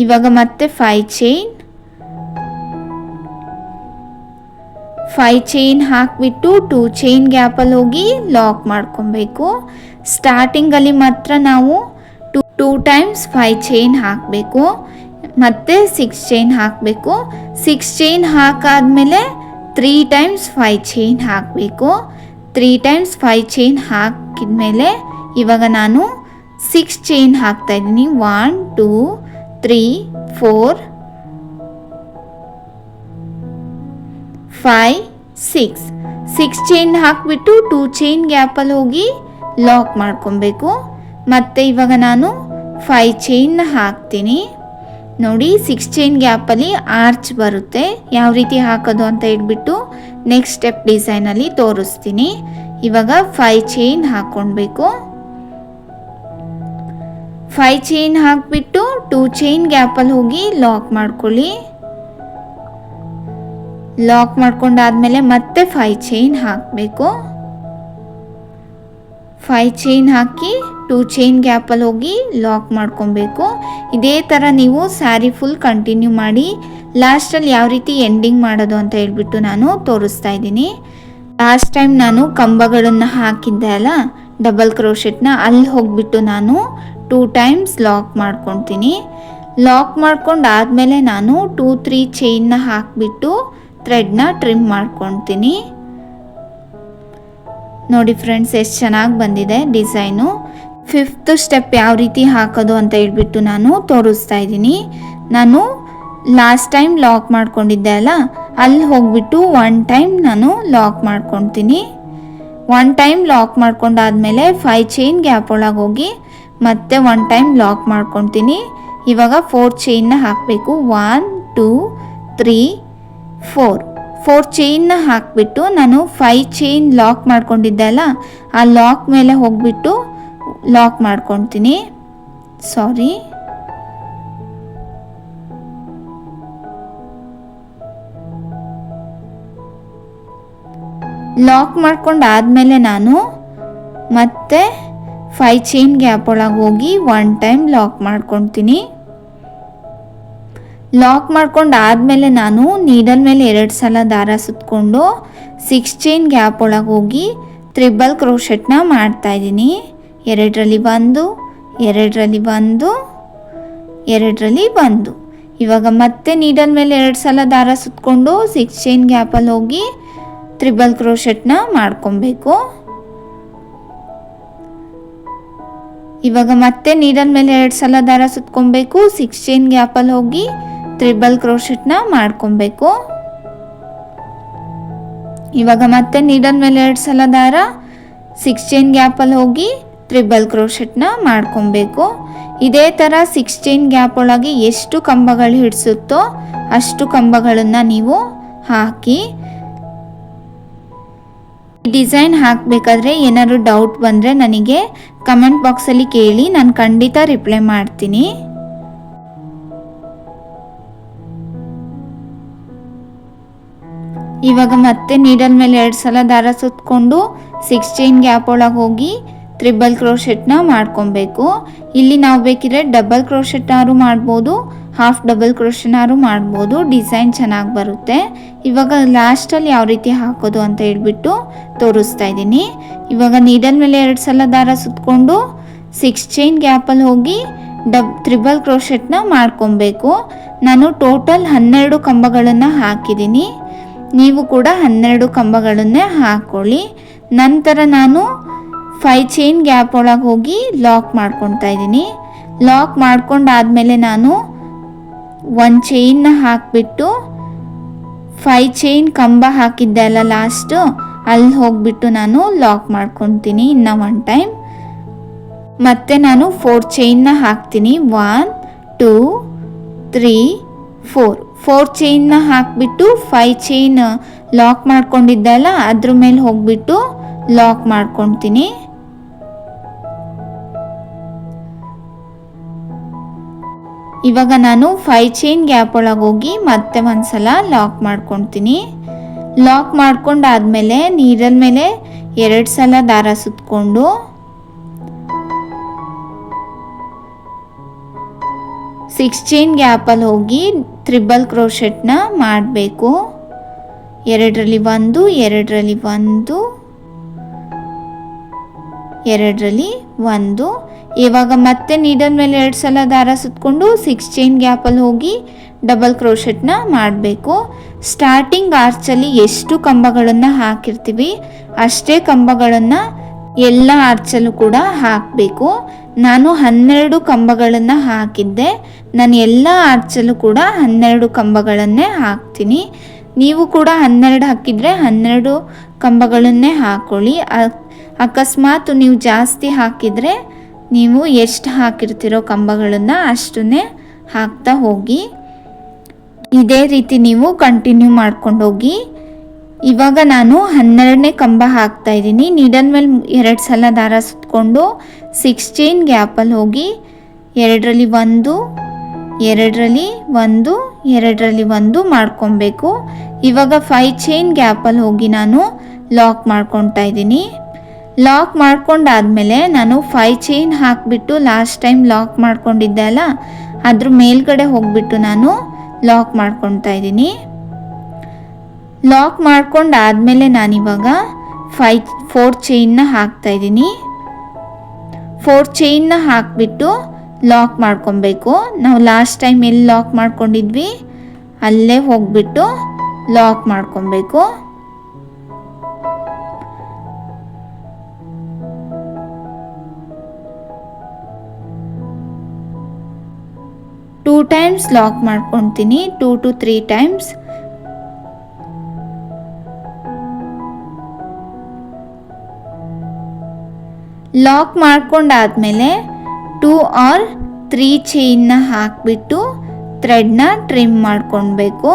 ಇವಾಗ ಮತ್ತೆ ಫೈ ಚೈನ್ ಫೈ ಚೈನ್ ಹಾಕಿಬಿಟ್ಟು ಟೂ ಚೈನ್ ಗ್ಯಾಪಲ್ಲಿ ಹೋಗಿ ಲಾಕ್ ಮಾಡ್ಕೊಬೇಕು. ಸ್ಟಾರ್ಟಿಂಗಲ್ಲಿ ಮಾತ್ರ ನಾವು two two times five chain ಹಾಕಬೇಕು. ಮತ್ತು ಸಿಕ್ಸ್ ಚೈನ್ ಹಾಕಬೇಕು. ಸಿಕ್ಸ್ ಚೈನ್ ಹಾಕಾದಮೇಲೆ ತ್ರೀ ಟೈಮ್ಸ್ ಫೈ ಚೈನ್ ಹಾಕಬೇಕು. ತ್ರೀ ಟೈಮ್ಸ್ ಫೈ ಚೈನ್ ಹಾಕಿದ್ಮೇಲೆ ಇವಾಗ ನಾನು ಸಿಕ್ಸ್ ಚೈನ್ ಹಾಕ್ತಾಯಿದ್ದೀನಿ one two three four five six six chain ಹಾಕಿಬಿಟ್ಟು ಟೂ ಚೈನ್ ಗ್ಯಾಪಲ್ಲಿ ಹೋಗಿ ಲಾಕ್ ಮಾಡ್ಕೊಬೇಕು. ಮತ್ತು ಇವಾಗ ನಾನು ಫೈ ಚೈನ್ ಹಾಕ್ತೀನಿ. ನೋಡಿ ಸಿಕ್ಸ್ ಚೈನ್ ಗ್ಯಾಪಲ್ಲಿ ಆರ್ಚ್ ಬರುತ್ತೆ. ಯಾವ ರೀತಿ ಹಾಕೋದು ಅಂತ ಹೇಳಿಬಿಟ್ಟು ನೆಕ್ಸ್ಟ್ ಸ್ಟೆಪ್ ಡಿಸೈನಲ್ಲಿ ತೋರಿಸ್ತೀನಿ. ಇವಾಗ ಫೈ ಚೈನ್ ಹಾಕ್ಕೊಳ್ಬೇಕು. ಫೈ ಚೈನ್ ಹಾಕಿಬಿಟ್ಟು ಟೂ ಚೈನ್ ಗ್ಯಾಪಲ್ಲಿ ಹೋಗಿ ಲಾಕ್ ಮಾಡ್ಕೊಳ್ಳಿ. ಲಾಕ್ ಮಾಡ್ಕೊಂಡಾದ್ಮೇಲೆ ಮತ್ತೆ ಫೈ ಚೈನ್ ಹಾಕಬೇಕು. ಫೈ ಚೈನ್ ಹಾಕಿ ಟೂ ಚೈನ್ ಗ್ಯಾಪಲ್ಲಿ ಹೋಗಿ ಲಾಕ್ ಮಾಡ್ಕೊಬೇಕು. ಇದೇ ಥರ ನೀವು ಸ್ಯಾರಿ ಫುಲ್ ಕಂಟಿನ್ಯೂ ಮಾಡಿ ಲಾಸ್ಟಲ್ಲಿ ಯಾವ ರೀತಿ ಎಂಡಿಂಗ್ ಮಾಡೋದು ಅಂತ ಹೇಳ್ಬಿಟ್ಟು ನಾನು ತೋರಿಸ್ತಾ ಇದ್ದೀನಿ. ಲಾಸ್ಟ್ ಟೈಮ್ ನಾನು ಕಂಬಗಳನ್ನು ಹಾಕಿದ್ದೆ ಅಲ್ಲ ಡಬಲ್ ಕ್ರೋಶೆಟ್ನ ಅಲ್ಲಿ ಹೋಗ್ಬಿಟ್ಟು ನಾನು ಟೂ ಟೈಮ್ಸ್ ಲಾಕ್ ಮಾಡ್ಕೊತೀನಿ ಲಾಕ್ ಮಾಡ್ಕೊಂಡು ಆದಮೇಲೆ ನಾನು ಟೂ ತ್ರೀ ಚೈನ್ನ ಹಾಕಿಬಿಟ್ಟು ಥ್ರೆಡ್ನ ಟ್ರಿಮ್ ಮಾಡ್ಕೊತೀನಿ ನೋಡಿ ಫ್ರೆಂಡ್ಸ್, ಎಷ್ಟು ಚೆನ್ನಾಗಿ ಬಂದಿದೆ ಡಿಸೈನು. ಫಿಫ್ತ್ ಸ್ಟೆಪ್ ಯಾವ ರೀತಿ ಹಾಕೋದು ಅಂತ ಹೇಳ್ಬಿಟ್ಟು ನಾನು ತೋರಿಸ್ತಾ ಇದ್ದೀನಿ. ನಾನು ಲಾಸ್ಟ್ ಟೈಮ್ ಲಾಕ್ ಮಾಡ್ಕೊಂಡಿದ್ದೆ ಅಲ್ಲ, ಅಲ್ಲಿ ಹೋಗ್ಬಿಟ್ಟು ಒನ್ ಟೈಮ್ ನಾನು ಲಾಕ್ ಮಾಡ್ಕೊತೀನಿ ಒನ್ ಟೈಮ್ ಲಾಕ್ ಮಾಡ್ಕೊಂಡಾದ್ಮೇಲೆ ಫೈವ್ ಚೈನ್ ಗ್ಯಾಪ್ ಒಳಗೆ ಹೋಗಿ ಮತ್ತೆ ಒನ್ ಟೈಮ್ ಲಾಕ್ ಮಾಡ್ಕೊತೀನಿ ಇವಾಗ ಫೋರ್ ಚೈನ್ನ ಹಾಕಬೇಕು. One, two, three four four ಚೈನ್ನ ಹಾಕಿಬಿಟ್ಟು ನಾನು ಫೈ ಚೈನ್ ಲಾಕ್ ಮಾಡ್ಕೊಂಡಿದ್ದೆ ಅಲ್ಲ? ಆ ಲಾಕ್ ಮೇಲೆ ಹೋಗ್ಬಿಟ್ಟು ಲಾಕ್ ಮಾಡ್ಕೊತೀನಿ. ಸಾರಿ ಲಾಕ್ ಮಾಡ್ಕೊಂಡು ಆದಮೇಲೆ ನಾನು ಮತ್ತೆ ಫೈ ಚೈನ್ ಗ್ಯಾಪ್ ಒಳಗೆ ಹೋಗಿ ಒನ್ ಟೈಮ್ ಲಾಕ್ ಮಾಡ್ಕೊತೀನಿ. ಲಾಕ್ ಮಾಡ್ಕೊಂಡು ಆದಮೇಲೆ ನಾನು ನೀಡಲ್ ಮೇಲೆ ಎರಡು ಸಲ ದಾರ ಸುತ್ತಕೊಂಡು ಸಿಕ್ಸ್ ಚೈನ್ ಗ್ಯಾಪ್ ಒಳಗೆ ಹೋಗಿ ತ್ರಿಬಲ್ ಕ್ರೋಶೆಟ್ನ ಮಾಡ್ತಾಯಿದ್ದೀನಿ ಎರಡರಲ್ಲಿ ಬಂದು ಎರಡರಲ್ಲಿ ಬಂದು ಎರಡರಲ್ಲಿ ಬಂದು ಇವಾಗ ಮತ್ತೆ ನೀಡಲ್ ಮೇಲೆ ಎರಡು ಸಲ ದಾರ ಸುತ್ತಕೊಂಡು ಸಿಕ್ಸ್ ಚೈನ್ ಗ್ಯಾಪಲ್ಲಿ ಹೋಗಿ ತ್ರಿಬಲ್ ಕ್ರೋಶೆಟ್ನ ಮಾಡ್ಕೊಬೇಕು. ಇವಾಗ ಮತ್ತೆ ನೀಡಲ್ ಮೇಲೆ ಎರಡು ಸಲ ದಾರ ಸುತ್ಕೊಬೇಕು ಸಿಕ್ಸ್ ಚೈನ್ ಗ್ಯಾಪಲ್ಲಿ ಹೋಗಿ ತ್ರಿಬಲ್ ಕ್ರೋಶೆಟ್ನ ಮಾಡ್ಕೊಬೇಕು. ಇವಾಗ ಮತ್ತೆ ನೀಡಲ್ ಮೇಲೆ ಎರಡು ಸಲ ದಾರ ಸಿಕ್ಸ್ ಚೈನ್ ಗ್ಯಾಪಲ್ಲಿ ಹೋಗಿ ತ್ರಿಬಲ್ ಕ್ರೋಶೆಟ್ನ ಮಾಡ್ಕೊಬೇಕು. ಇದೇ ಥರ ಸಿಕ್ಸ್ ಚೈನ್ ಗ್ಯಾಪ್ ಒಳಗೆ ಎಷ್ಟು ಕಂಬಗಳು ಹಿಡಿಸುತ್ತೋ ಅಷ್ಟು ಕಂಬಗಳನ್ನು ನೀವು ಹಾಕಿ, ಡಿಸೈನ್ ಹಾಕಬೇಕಾದ್ರೆ ಏನಾದ್ರು ಡೌಟ್ ಬಂದರೆ ನನಗೆ ಕಮೆಂಟ್ ಬಾಕ್ಸಲ್ಲಿ ಕೇಳಿ, ನಾನು ಖಂಡಿತ ರಿಪ್ಲೈ ಮಾಡ್ತೀನಿ. ಇವಾಗ ಮತ್ತೆ ನೀಡಲ್ ಮೇಲೆ ಎರಡು ಸಲ ದಾರ ಸುತ್ತಕೊಂಡು ಸಿಕ್ಸ್ ಚೈನ್ ಗ್ಯಾಪ್ ಒಳಗೆ ಹೋಗಿ ತ್ರಿಬಲ್ ಕ್ರೋಶೆಟ್ನ ಮಾಡ್ಕೊಬೇಕು. ಇಲ್ಲಿ ನಾವು ಬೇಕಿದ್ರೆ ಡಬಲ್ ಕ್ರೋಶೆಟ್ನಾರು ಮಾಡ್ಬೋದು ಹಾಫ್ ಡಬಲ್ ಕ್ರೋಶನಾರು ಮಾಡ್ಬೋದು ಡಿಸೈನ್ ಚೆನ್ನಾಗಿ ಬರುತ್ತೆ. ಇವಾಗ ಲಾಸ್ಟಲ್ಲಿ ಯಾವ ರೀತಿ ಹಾಕೋದು ಅಂತ ಹೇಳ್ಬಿಟ್ಟು ತೋರಿಸ್ತಾ ಇದ್ದೀನಿ. ಇವಾಗ ನೀಡಲ್ ಮೇಲೆ ಎರಡು ಸಲ ದಾರ ಸುತ್ತಕೊಂಡು ಸಿಕ್ಸ್ ಚೈನ್ ಗ್ಯಾಪಲ್ಲಿ ಹೋಗಿ ಡಬ್ ತ್ರಿಬಲ್ ಕ್ರೋಶೆಟ್ನ ಮಾಡ್ಕೊಬೇಕು. ನಾನು ಟೋಟಲ್ ಹನ್ನೆರಡು ಕಂಬಗಳನ್ನು ಹಾಕಿದ್ದೀನಿ. ನೀವು ಕೂಡ ಹನ್ನೆರಡು ಕಂಬಗಳನ್ನೇ ಹಾಕ್ಕೊಳ್ಳಿ ನಂತರ ನಾನು ಫೈ ಚೈನ್ ಗ್ಯಾಪ್ ಒಳಗೆ ಹೋಗಿ ಲಾಕ್ ಮಾಡ್ಕೊತಾ ಇದ್ದೀನಿ. ಲಾಕ್ ಮಾಡ್ಕೊಂಡಾದಮೇಲೆ ನಾನು ಒಂದು ಚೈನ್ನ ಹಾಕಿಬಿಟ್ಟು ಫೈ ಚೈನ್ ಕಂಬ ಹಾಕಿದ್ದೆ ಅಲ್ಲ ಲಾಸ್ಟು ಅಲ್ಲಿ ಹೋಗಿಬಿಟ್ಟು ನಾನು ಲಾಕ್ ಮಾಡ್ಕೊತೀನಿ ಇನ್ನು ಒನ್ ಟೈಮ್ ಮತ್ತು ನಾನು ಫೋರ್ ಚೈನ್ನ ಹಾಕ್ತೀನಿ. One two three four four ಚೈನ್ನ ಹಾಕಿಬಿಟ್ಟು ಫೈ ಚೈನ್ ಲಾಕ್ ಮಾಡ್ಕೊಂಡಿದ್ದಲ್ಲ, ಅದ್ರ ಮೇಲೆ ಹೋಗ್ಬಿಟ್ಟು ಲಾಕ್ ಮಾಡ್ಕೊತೀನಿ ಇವಾಗ ನಾನು ಫೈ ಚೈನ್ ಗ್ಯಾಪ್ ಒಳಗೆ ಹೋಗಿ ಮತ್ತೆ ಒಂದ್ಸಲ ಲಾಕ್ ಮಾಡ್ಕೊತೀನಿ ಲಾಕ್ ಮಾಡ್ಕೊಂಡಾದ್ಮೇಲೆ ನೀರಲ್ ಮೇಲೆ ಎರಡು ಸಲ ದಾರ ಸುತ್ಕೊಂಡು ಸಿಕ್ಸ್ ಚೈನ್ ಗ್ಯಾಪಲ್ಲಿ ಹೋಗಿ ತ್ರಿಬಲ್ ಕ್ರೋಶೆಟ್ನ ಮಾಡಬೇಕು. ಎರಡರಲ್ಲಿ ಒಂದು ಎರಡರಲ್ಲಿ ಒಂದು ಎರಡರಲ್ಲಿ ಒಂದು. ಇವಾಗ ಮತ್ತೆ ನೀಡಲ್ ಮೇಲೆ ಎರಡು ಸಲ ದಾರ ಸುತ್ತಕೊಂಡು ಸಿಕ್ಸ್ ಚೈನ್ ಗ್ಯಾಪಲ್ಲಿ ಹೋಗಿ ಡಬಲ್ ಕ್ರೋಶೆಟ್ನ ಮಾಡಬೇಕು. ಸ್ಟಾರ್ಟಿಂಗ್ ಆರ್ಚಲ್ಲಿ ಎಷ್ಟು ಕಂಬಗಳನ್ನು ಹಾಕಿರ್ತೀವಿ, ಅಷ್ಟೇ ಕಂಬಗಳನ್ನು ಎಲ್ಲ ಆರ್ಚಲ್ಲೂ ಕೂಡ ಹಾಕಬೇಕು. ನಾನು ಹನ್ನೆರಡು ಕಂಬಗಳನ್ನು ಹಾಕಿದ್ದೆ. ನಾನು ಎಲ್ಲ ಆರ್ಚಲ್ಲೂ ಕೂಡ ಹನ್ನೆರಡು ಕಂಬಗಳನ್ನೇ ಹಾಕ್ತೀನಿ. ನೀವು ಕೂಡ ಹನ್ನೆರಡು ಹಾಕಿದರೆ ಹನ್ನೆರಡು ಕಂಬಗಳನ್ನೇ ಹಾಕೊಳ್ಳಿ. ಅಕಸ್ಮಾತ್ ನೀವು ಜಾಸ್ತಿ ಹಾಕಿದರೆ ನೀವು ಎಷ್ಟು ಹಾಕಿರ್ತೀರೋ ಕಂಬಗಳನ್ನು ಅಷ್ಟನ್ನೇ ಹಾಕ್ತಾ ಹೋಗಿ. ಇದೇ ರೀತಿ ನೀವು ಕಂಟಿನ್ಯೂ ಮಾಡ್ಕೊಂಡು ಹೋಗಿ ಇವಾಗ ನಾನು ಹನ್ನೆರಡನೇ ಕಂಬ ಹಾಕ್ತಾ ಇದ್ದೀನಿ. ನೀಡನ್ ಮೇಲೆ ಎರಡು ಸಲ ದಾರ ಸುತ್ತಕೊಂಡು ಸಿಕ್ಸ್ ಚೈನ್ ಗ್ಯಾಪಲ್ಲಿ ಹೋಗಿ ಎರಡರಲ್ಲಿ ಒಂದು ಎರಡರಲ್ಲಿ ಒಂದು ಎರಡರಲ್ಲಿ ಒಂದು ಮಾಡ್ಕೊಬೇಕು. ಇವಾಗ ಫೈ ಚೈನ್ ಗ್ಯಾಪಲ್ಲಿ ಹೋಗಿ ನಾನು ಲಾಕ್ ಮಾಡ್ಕೊತಾ ಇದ್ದೀನಿ. ಲಾಕ್ ಮಾಡ್ಕೊಂಡಾದ್ಮೇಲೆ ನಾನು ಫೈ ಚೈನ್ ಹಾಕಿಬಿಟ್ಟು ಲಾಸ್ಟ್ ಟೈಮ್ ಲಾಕ್ ಮಾಡ್ಕೊಂಡಿದ್ದೆ ಅಲ್ಲ, ಅದ್ರ ಮೇಲ್ಗಡೆ ಹೋಗ್ಬಿಟ್ಟು ನಾನು ಲಾಕ್ ಮಾಡ್ಕೊತಾ ಇದ್ದೀನಿ. ಲಾಕ್ ಮಾಡ್ಕೊಂಡಾದ್ಮೇಲೆ ನಾನಿವಾಗ ಫೈ ಫೋರ್ ಚೈನ್ನ ಹಾಕ್ತಾ ಇದ್ದೀನಿ. ಫೋರ್ ಚೈನ್ನ ಹಾಕ್ಬಿಟ್ಟು ಲಾಕ್ ಮಾಡ್ಕೊಬೇಕು. ನಾವು ಲಾಸ್ಟ್ ಟೈಮ್ ಎಲ್ಲಿ ಲಾಕ್ ಮಾಡ್ಕೊಂಡಿದ್ವಿ? ಅಲ್ಲೇ ಹೋಗ್ಬಿಟ್ಟು ಲಾಕ್ ಮಾಡ್ಕೊಬೇಕು. ಟೂ ಟೈಮ್ಸ್ ಲಾಕ್ ಮಾಡ್ಕೊತೀನಿ two to three times lock ಮಾಡ್ಕೊಂಡಾದ್ಮೇಲೆ two or three ಚೈನ್ನ ಹಾಕಿಬಿಟ್ಟು ಥ್ರೆಡ್ನ ಟ್ರಿಮ್ ಮಾಡ್ಕೊಳ್ಬೇಕು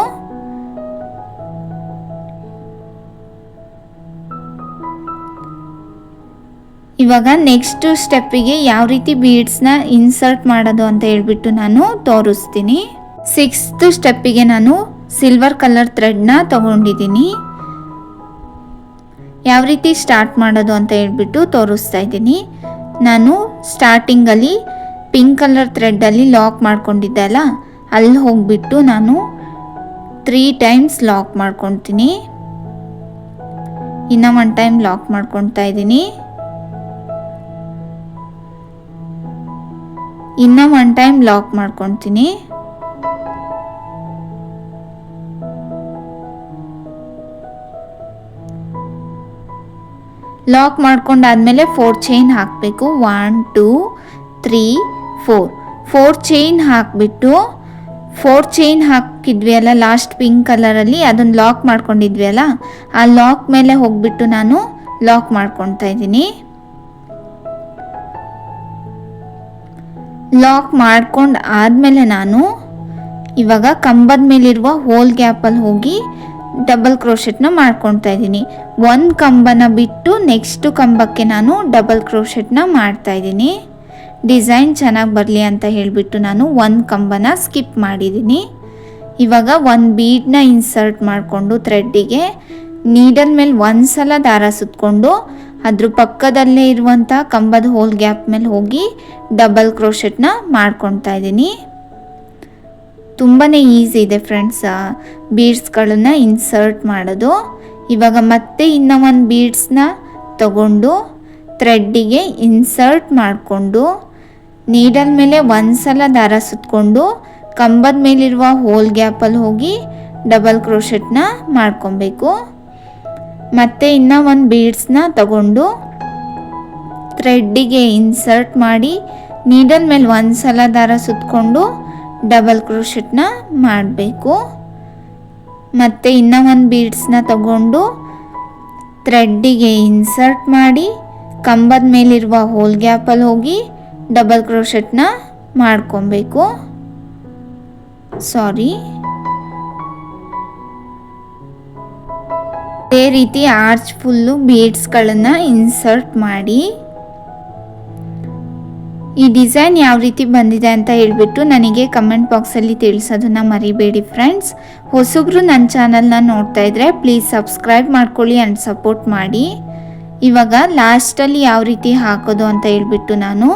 ಇವಾಗ ನೆಕ್ಸ್ಟ್ ಸ್ಟೆಪ್ಪಿಗೆ ಯಾವ ರೀತಿ ಬೀಡ್ಸ್ನ ಇನ್ಸರ್ಟ್ ಮಾಡೋದು ಅಂತ ಹೇಳ್ಬಿಟ್ಟು ನಾನು ತೋರಿಸ್ತೀನಿ. ಸಿಕ್ಸ್ತ್ ಸ್ಟೆಪ್ಪಿಗೆ ನಾನು ಸಿಲ್ವರ್ ಕಲರ್ ಥ್ರೆಡ್ನ ತಗೊಂಡಿದ್ದೀನಿ. ಯಾವ ರೀತಿ ಸ್ಟಾರ್ಟ್ ಮಾಡೋದು ಅಂತ ಹೇಳ್ಬಿಟ್ಟು ತೋರಿಸ್ತಾ ಇದ್ದೀನಿ. ನಾನು ಸ್ಟಾರ್ಟಿಂಗಲ್ಲಿ ಪಿಂಕ್ ಕಲರ್ ಥ್ರೆಡ್ಡಲ್ಲಿ ಲಾಕ್ ಮಾಡ್ಕೊಂಡಿದ್ದೆ ಅಲ್ಲ, ಅಲ್ಲಿ ಹೋಗಿಬಿಟ್ಟು ನಾನು ತ್ರೀ ಟೈಮ್ಸ್ ಲಾಕ್ ಮಾಡ್ಕೊತೀನಿ ಇನ್ನು ಒನ್ ಟೈಮ್ ಲಾಕ್ ಮಾಡ್ಕೊತಾ ಇದ್ದೀನಿ. ಇನ್ನು ಒನ್ ಟೈಮ್ ಲಾಕ್ ಮಾಡ್ಕೊತೀನಿ ಲಾಕ್ ಮಾಡ್ಕೊಂಡಾದ್ಮೇಲೆ ಫೋರ್ ಚೈನ್ ಹಾಕಬೇಕು. One two three four four chain ಹಾಕಿಬಿಟ್ಟು ಫೋರ್ ಚೈನ್ ಹಾಕಿದ್ವಿ ಅಲ್ಲ ಲಾಸ್ಟ್ ಪಿಂಕ್ ಕಲರಲ್ಲಿ ಅದನ್ನು ಲಾಕ್ ಮಾಡ್ಕೊಂಡಿದ್ವಿ ಅಲ್ಲ, ಆ ಲಾಕ್ ಮೇಲೆ ಹೋಗ್ಬಿಟ್ಟು ನಾನು ಲಾಕ್ ಮಾಡ್ಕೊತಾ ಇದ್ದೀನಿ. ಲಾಕ್ ಮಾಡ್ಕೊಂಡು ಆದಮೇಲೆ ನಾನು ಇವಾಗ ಕಂಬದ ಮೇಲಿರುವ ಹೋಲ್ ಗ್ಯಾಪಲ್ಲಿ ಹೋಗಿ ಡಬಲ್ ಕ್ರೋಶೆಟ್ನ ಮಾಡ್ಕೊತಾ ಇದ್ದೀನಿ. ಒಂದು ಕಂಬನ ಬಿಟ್ಟು ನೆಕ್ಸ್ಟ್ ಕಂಬಕ್ಕೆ ನಾನು ಡಬಲ್ ಕ್ರೋಶೆಟ್ನ ಮಾಡ್ತಾ ಇದ್ದೀನಿ. ಡಿಸೈನ್ ಚೆನ್ನಾಗಿ ಬರಲಿ ಅಂತ ಹೇಳಿಬಿಟ್ಟು ನಾನು ಒಂದು ಕಂಬನ ಸ್ಕಿಪ್ ಮಾಡಿದ್ದೀನಿ. ಇವಾಗ ಒಂದು ಬೀಡನ್ನ ಇನ್ಸರ್ಟ್ ಮಾಡಿಕೊಂಡು ಥ್ರೆಡ್ಡಿಗೆ ನೀಡಲ್ ಮೇಲೆ ಒಂದು ಸಲ ದಾರ ಸುತ್ತಕೊಂಡು ಅದ್ರ ಪಕ್ಕದಲ್ಲೇ ಇರುವಂಥ ಕಂಬದ ಹೋಲ್ ಗ್ಯಾಪ್ ಮೇಲೆ ಹೋಗಿ ಡಬಲ್ ಕ್ರೋಶೆಟ್ನ ಮಾಡ್ಕೊಳ್ತಾ ಇದ್ದೀನಿ. ತುಂಬಾ ಈಸಿ ಇದೆ ಫ್ರೆಂಡ್ಸ್ ಬೀಡ್ಸ್ಗಳನ್ನು ಇನ್ಸರ್ಟ್ ಮಾಡೋದು. ಇವಾಗ ಮತ್ತೆ ಇನ್ನೂ ಒಂದು ಬೀಡ್ಸ್ನ ತಗೊಂಡು ಥ್ರೆಡ್ಡಿಗೆ ಇನ್ಸರ್ಟ್ ಮಾಡಿಕೊಂಡು ನೀಡಲ್ ಮೇಲೆ ಒಂದು ಸಲ ದಾರ ಸುತ್ತಕೊಂಡು ಕಂಬದ ಮೇಲಿರುವ ಹೋಲ್ ಗ್ಯಾಪಲ್ಲಿ ಹೋಗಿ ಡಬಲ್ ಕ್ರೋಶೆಟ್ನ ಮಾಡ್ಕೊಬೇಕು. ಮತ್ತು ಇನ್ನೂ ಒಂದು ಬೀಡ್ಸ್ನ ತಗೊಂಡು ಥ್ರೆಡ್ಡಿಗೆ ಇನ್ಸರ್ಟ್ ಮಾಡಿ ನೀಡಲ್ ಮೇಲೆ ಒಂದು ಸಲ ದಾರ ಸುತ್ತಕೊಂಡು ಡಬಲ್ ಕ್ರೋಶೆಟ್ನ ಮಾಡಬೇಕು. ಮತ್ತು ಇನ್ನೂ ಒಂದು ಬೀಡ್ಸ್ನ ತಗೊಂಡು ಥ್ರೆಡ್ಡಿಗೆ ಇನ್ಸರ್ಟ್ ಮಾಡಿ, ಕಂಬದ ಮೇಲಿರುವ ಹೋಲ್ ಗ್ಯಾಪಲ್ಲಿ ಹೋಗಿ ಡಬಲ್ ಕ್ರೋಶೆಟ್ನ ಮಾಡ್ಕೊಬೇಕು. ಸಾರಿ. ಅದೇ ರೀತಿ ಆರ್ಚ್ ಫುಲ್ಲು ಬೀಡ್ಸ್ಗಳನ್ನು ಇನ್ಸರ್ಟ್ ಮಾಡಿ. ಈ ಡಿಸೈನ್ ಯಾವ ರೀತಿ ಬಂದಿದೆ ಅಂತ ಹೇಳಿಬಿಟ್ಟು ನನಗೆ ಕಮೆಂಟ್ ಬಾಕ್ಸಲ್ಲಿ ತಿಳಿಸೋದನ್ನ ಮರಿಬೇಡಿ ಫ್ರೆಂಡ್ಸ್. ಹೊಸಬ್ರು ನನ್ನ ಚಾನಲ್ನ ನೋಡ್ತಾ ಇದ್ರೆ ಪ್ಲೀಸ್ ಸಬ್ಸ್ಕ್ರೈಬ್ ಮಾಡ್ಕೊಳ್ಳಿ ಆ್ಯಂಡ್ ಸಪೋರ್ಟ್ ಮಾಡಿ. ಇವಾಗ ಲಾಸ್ಟಲ್ಲಿ ಯಾವ ರೀತಿ ಹಾಕೋದು ಅಂತ ಹೇಳ್ಬಿಟ್ಟು ನಾನು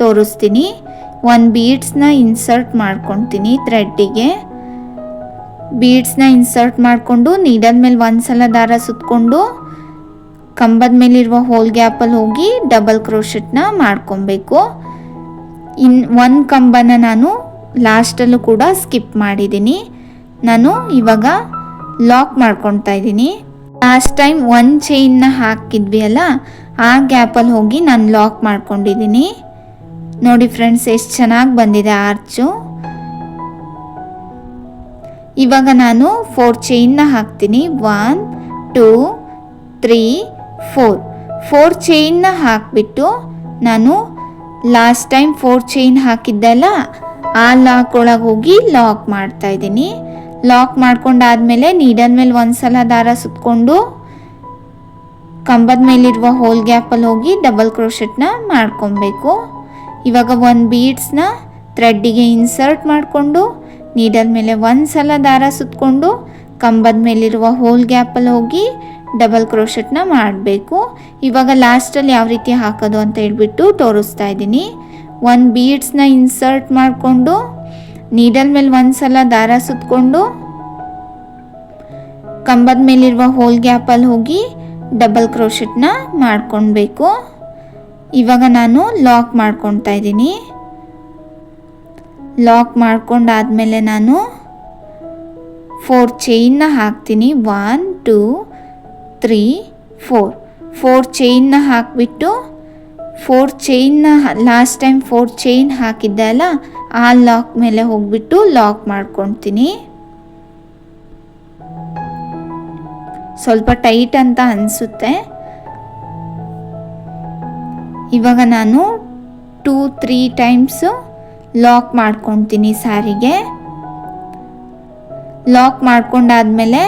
ತೋರಿಸ್ತೀನಿ. ಒಂದು ಬೀಡ್ಸ್ನ ಇನ್ಸರ್ಟ್ ಮಾಡ್ಕೊತೀನಿ ಥ್ರೆಡ್ಡಿಗೆ. ಬೀಡ್ಸ್ನ ಇನ್ಸರ್ಟ್ ಮಾಡಿಕೊಂಡು ನೀಡಲ್ ಮೇಲೆ ಒಂದು ಸಲ ದಾರ ಸುತ್ತಕೊಂಡು ಕಂಬದ ಮೇಲಿರುವ ಹೋಲ್ ಗ್ಯಾಪಲ್ಲಿ ಹೋಗಿ ಡಬಲ್ ಕ್ರೋಶೆಟ್ನ ಮಾಡ್ಕೊಬೇಕು. ಇನ್ ಒಂದು ಕಂಬನ ನಾನು ಲಾಸ್ಟಲ್ಲೂ ಕೂಡ ಸ್ಕಿಪ್ ಮಾಡಿದ್ದೀನಿ. ನಾನು ಇವಾಗ ಲಾಕ್ ಮಾಡ್ಕೊತಾ ಇದ್ದೀನಿ. ಲಾಸ್ಟ್ ಟೈಮ್ ಒನ್ ಚೈನ್ನ ಹಾಕಿದ್ವಿ ಅಲ್ಲ, ಆ ಗ್ಯಾಪಲ್ಲಿ ಹೋಗಿ ನಾನು ಲಾಕ್ ಮಾಡ್ಕೊಂಡಿದ್ದೀನಿ. ನೋಡಿ ಫ್ರೆಂಡ್ಸ್, ಎಷ್ಟು ಚೆನ್ನಾಗಿ ಬಂದಿದೆ ಆರ್ಚು. ಇವಾಗ ನಾನು ಫೋರ್ ಚೈನ್ನ ಹಾಕ್ತೀನಿ. One, two, three, four. Four ಚೈನ್ನ ಹಾಕಿಬಿಟ್ಟು ನಾನು ಲಾಸ್ಟ್ ಟೈಮ್ ಫೋರ್ ಚೈನ್ ಹಾಕಿದ್ದಲ್ಲ, ಆ ಲಾಕ್ ಒಳಗೆ ಹೋಗಿ ಲಾಕ್ ಮಾಡ್ತಾ ಇದ್ದೀನಿ. ಲಾಕ್ ಮಾಡ್ಕೊಂಡಾದ್ಮೇಲೆ ನೀಡಲ್ ಮೇಲೆ ಒಂದ್ಸಲ ದಾರ ಸುತ್ತಕೊಂಡು ಕಂಬದ ಮೇಲಿರುವ ಹೋಲ್ ಗ್ಯಾಪಲ್ಲಿ ಹೋಗಿ ಡಬಲ್ ಕ್ರೋಶೆಟ್ನ ಮಾಡ್ಕೊಬೇಕು. ಇವಾಗ ಒಂದು ಬೀಡ್ಸ್ನ ಥ್ರೆಡ್ಡಿಗೆ ಇನ್ಸರ್ಟ್ ಮಾಡಿಕೊಂಡು ನೀಡಲ್ ಮೇಲೆ ಒಂದು ಸಲ ದಾರ ಸುತ್ತಕೊಂಡು ಕಂಬದ ಮೇಲಿರುವ ಹೋಲ್ ಗ್ಯಾಪಲ್ಲಿ ಹೋಗಿ ಡಬಲ್ ಕ್ರೋಶೆಟ್ನ ಮಾಡಬೇಕು. ಇವಾಗ ಲಾಸ್ಟಲ್ಲಿ ಯಾವ ರೀತಿ ಹಾಕೋದು ಅಂತ ಹೇಳ್ಬಿಟ್ಟು ತೋರಿಸ್ತಾ ಇದ್ದೀನಿ. ಒಂದು ಬೀಡ್ಸ್ನ ಇನ್ಸರ್ಟ್ ಮಾಡಿಕೊಂಡು ನೀಡಲ್ ಮೇಲೆ ಒಂದು ಸಲ ದಾರ ಸುತ್ತಕೊಂಡು ಕಂಬದ ಮೇಲಿರುವ ಹೋಲ್ ಗ್ಯಾಪಲ್ಲಿ ಹೋಗಿ ಡಬಲ್ ಕ್ರೋಶೆಟ್ನ ಮಾಡ್ಕೊಳ್ಬೇಕು. ಇವಾಗ ನಾನು ಲಾಕ್ ಮಾಡ್ಕೊತಾ ಇದ್ದೀನಿ. ಲಾಕ್ ಮಾಡ್ಕೊಂಡಾದಮೇಲೆ ನಾನು ಫೋರ್ ಚೈನ್ನ ಹಾಕ್ತೀನಿ. One two three four four ಚೈನ್ನ ಹಾಕಿಬಿಟ್ಟು ಫೋರ್ ಚೈನ್ನ ಲಾಸ್ಟ್ ಟೈಮ್ ಫೋರ್ ಚೈನ್ ಹಾಕಿದ್ದೆ ಅಲ್ಲ, ಆ ಲಾಕ್ ಮೇಲೆ ಹೋಗ್ಬಿಟ್ಟು ಲಾಕ್ ಮಾಡ್ಕೊತೀನಿ. ಸ್ವಲ್ಪ ಟೈಟ್ ಅಂತ ಅನಿಸುತ್ತೆ. ಇವಾಗ ನಾನು ಟೂ ತ್ರೀ ಟೈಮ್ಸು ಲಾಕ್ ಮಾಡ್ಕೊತೀನಿ ಸಾರಿಗೆ. ಲಾಕ್ ಮಾಡ್ಕೊಂಡಾದ್ಮೇಲೆ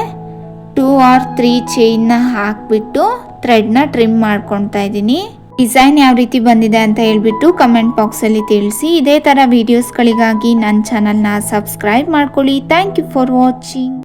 ಟೂ ಆರ್ ತ್ರೀ ಚೈನ್ನ ಹಾಕಿಬಿಟ್ಟು ಥ್ರೆಡ್ನ ಟ್ರಿಮ್ ಮಾಡ್ಕೊತಾ ಇದ್ದೀನಿ. ಡಿಸೈನ್ ಯಾವ ರೀತಿ ಬಂದಿದೆ ಅಂತ ಹೇಳ್ಬಿಟ್ಟು ಕಮೆಂಟ್ ಬಾಕ್ಸಲ್ಲಿ ತಿಳಿಸಿ. ಇದೇ ಥರ ವೀಡಿಯೋಸ್ಗಳಿಗಾಗಿ ನನ್ನ ಚಾನಲ್ನ ಸಬ್ಸ್ಕ್ರೈಬ್ ಮಾಡ್ಕೊಳ್ಳಿ. Thank you for watching